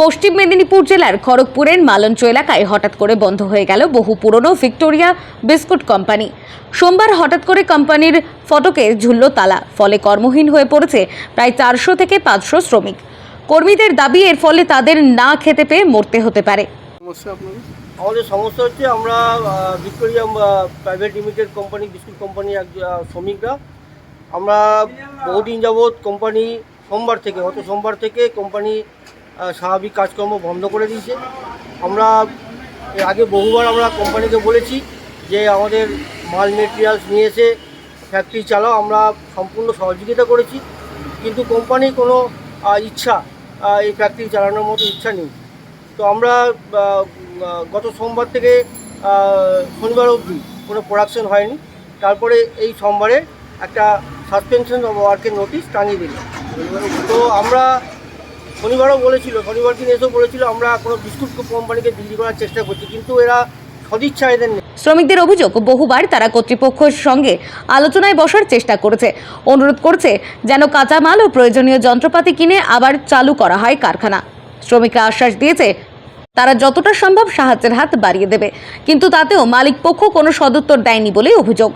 পশ্চিম মেদিনীপুর জেলার খড়গপুরের মালঞ্চ এলাকায় হঠাৎ করে বন্ধ হয়ে গেল বহু পুরনো ভিক্টোরিয়া বিস্কুট কোম্পানি। সোমবার হঠাৎ করে কোম্পানির ফটকে ঝুলল তালা ফলে কর্মহীন হয়ে পড়েছে প্রায় চারশো থেকে পাঁচশো শ্রমিক। কর্মীদের দাবি এর ফলে তাদের না খেতে পেয়ে মরতে হতে পারে। আমাদের সমস্যা হচ্ছে আমরা Victoria private limited company biscuit company এক শ্রমিকরা। আমরা বহুদিন যাবৎ কোম্পানি সোমবার থেকে গত সোমবার থেকে কোম্পানি স্বাভাবিক কাজকর্ম বন্ধ করে দিয়েছে। আমরা আগে বহুবার আমরা কোম্পানিকে বলেছি যে আমাদের মাল মেটেরিয়ালস নিয়ে এসে ফ্যাক্টরি চালাও, আমরা সম্পূর্ণ সহযোগিতা করেছি। কিন্তু কোম্পানির কোনো ইচ্ছা এই ফ্যাক্টরি চালানোর মতো ইচ্ছা নেই। তো আমরা গত সোমবার থেকে শনিবার অবধি কোনো প্রোডাকশন হয়নি। তারপরে এই সোমবারে একটা সাসপেনশন ওয়ার্কের নোটিশ টাঙিয়ে দিল তো আমরা শনিবারও বলেছিল, শনিবার দিন এসেও বলেছিল, আমরা কোনো বিস্কুট কোম্পানিকে বিক্রি করার চেষ্টা করছি, কিন্তু এরা সদিচ্ছা এদের শ্রমিকদের অভিযোগ, বহুবার তারা কর্তৃপক্ষের সঙ্গে আলোচনায় বসার চেষ্টা করেছে। অনুরোধ করছে যেন কাঁচামাল ও প্রয়োজনীয় যন্ত্রপাতি কিনে আবার চালু করা হয় কারখানা। শ্রমিকরা আশ্বাস দিয়েছে, তারা যতটা সম্ভব সাহায্যের হাত বাড়িয়ে দেবে, কিন্তু তাতেও মালিক পক্ষ কোনো সদুত্তর দেয়নি বলেই অভিযোগ।